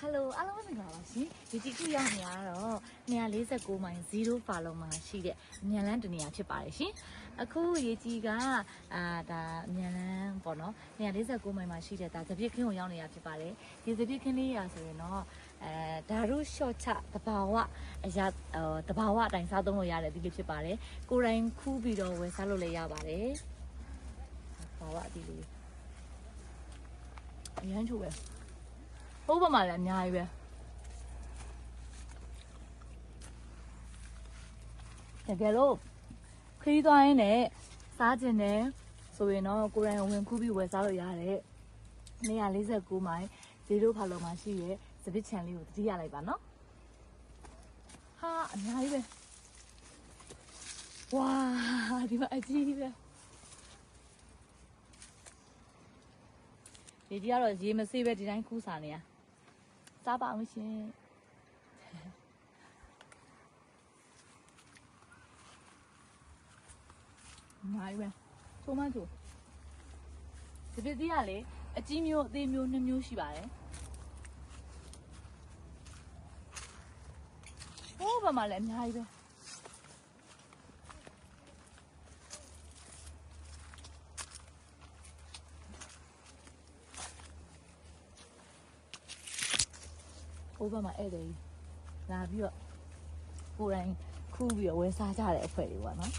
ဟယ်လိုအားလုံးမင်္ဂလာပါရှင်ဒီကြည့်ခုရောက်နေရတော့249မိုင်0ဖာလုံးမှာရှိတဲ့မြန်လန်းတနေရာဖြစ်ပါတယ်ရှင်အခုရေကြီးကအာဒါမြန်လန်းပေါ့နော်249မိုင်မှာရှိတဲ့ဒါသပြစ်ခင်းကိုရောက်နေတာဖြစ်ပါတယ်ဒီသပြစ်ခင်းလေးရာဆိုရင်တော့အဲဓာရုရှော့ချတဘာဝအရာဟိုတဘာဝအတိုင်းစားသုံးလို့ရတယ်ဒီလေးဖြစ်ပါတယ်ကိုယ်တိုင်ခူးပြီးတော့ဝယ်စားလို့လည်းရပါတယ်တဘာဝအဒီလေးအရန်ချိုးပဲ ဟုတ်ပါမှလည်းအများကြီးပဲတကယ်လို့ခရီးသွားရင်းနဲ့စားကျင်တယ်ဆိုရင်တော့ကိုယ်တိုင်ဝင်ခုပြီးဝယ်စားလို့ရတယ်149မိုင်0ဖာလုံးမှာရှိရဲ့စပစ်ချန်လေးကိုတတိရလိုက်ပါနော်ဟာအများကြီးပဲဝါဒီမှာအကြီးပဲဒီကြီးကတော့ရေမစေးပဲဒီတိုင်းခူးစားနေရ စားပါအောင်ရှင်နိုင်ပဲချိုးမချိုးဒီပစ္စည်းကလေအကြီးမျိုးအသေးမျိုးနှစ်မျိုးရှိပါတယ်ဟိုးဘာမှလည်းအများကြီးပဲ ဟိုးဘာမှဧည့်သည်လာပြီးတော့ကိုယ်တိုင်ခူးပြီးတော့ဝယ်စားကြတဲ့အဖွဲ့တွေပေါ့နော်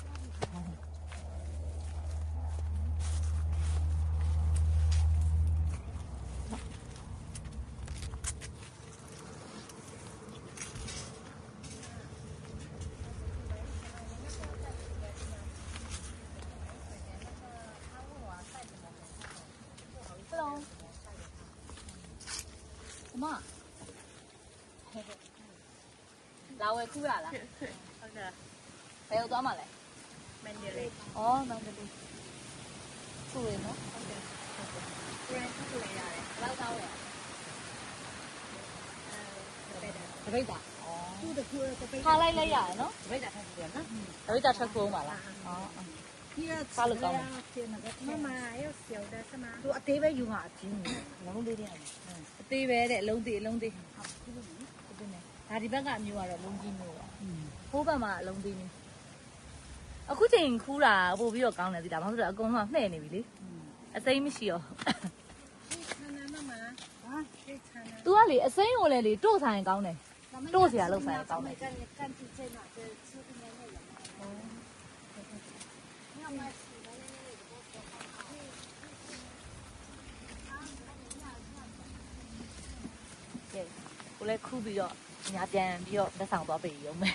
Hello အမ လာဝယ်ခူးရလားဟုတ်တယ်ဘယ်ရောက်သွားမှာလဲမန်ဒလေးဩမန္တလေးခူးရနော်ဟုတ်တယ်ကိုယ်ထုပ်လိုက်ရတယ်ဘယ်လောက်သားဝယ်ရအဲတဲ့တယ်တပိတ်တာသူ့တကူတော့ပိတ်ထားလိုက်လိုက်ရတယ်နော်ပိတ်တာထပ်ပြန်နော်တပိတ်တာထွက်ခိုးမှာလားဩဒီကစားလို့ကောင်းတယ်ပြင်မှာမမရောဆောက်တယ်ဆမသူအသေးပဲယူမှာအချင်းလုံးလေးတည်းအဲ့အသေးပဲတဲ့အလုံးသေးအလုံးသေးဟုတ် ပြီဟုတ်ပြီဒါဒီဘက်ကအမျိုးကတော့လုံးကြီးမျိုးပါဟိုးဘက်မှာအလုံးသေးမျိုးအခုချိန်ခူးတာပို့ပြီးတော့ကောင်းတယ်ဒီဒါဘာလို့လဲအကုန်လုံးကနှဲ့နေပြီလေအစိမ်းမရှိတော့ဒီခဏမမဟာဒီခဏ तू ကလေအစိမ်းကိုလည်းလေတို့ဆိုင်ကောင်းတယ်တို့စရာလောက်ဆိုင်ကောင်းတယ်ကန်ကန်တိကျနာတဲ့သူကလည်းလည်းညမစီလည်း ကဲ ကိုလည်းခူးပြီးတော့ညာပြန်ပြီးတော့လက်ဆောင်သွားပေးရုံပဲ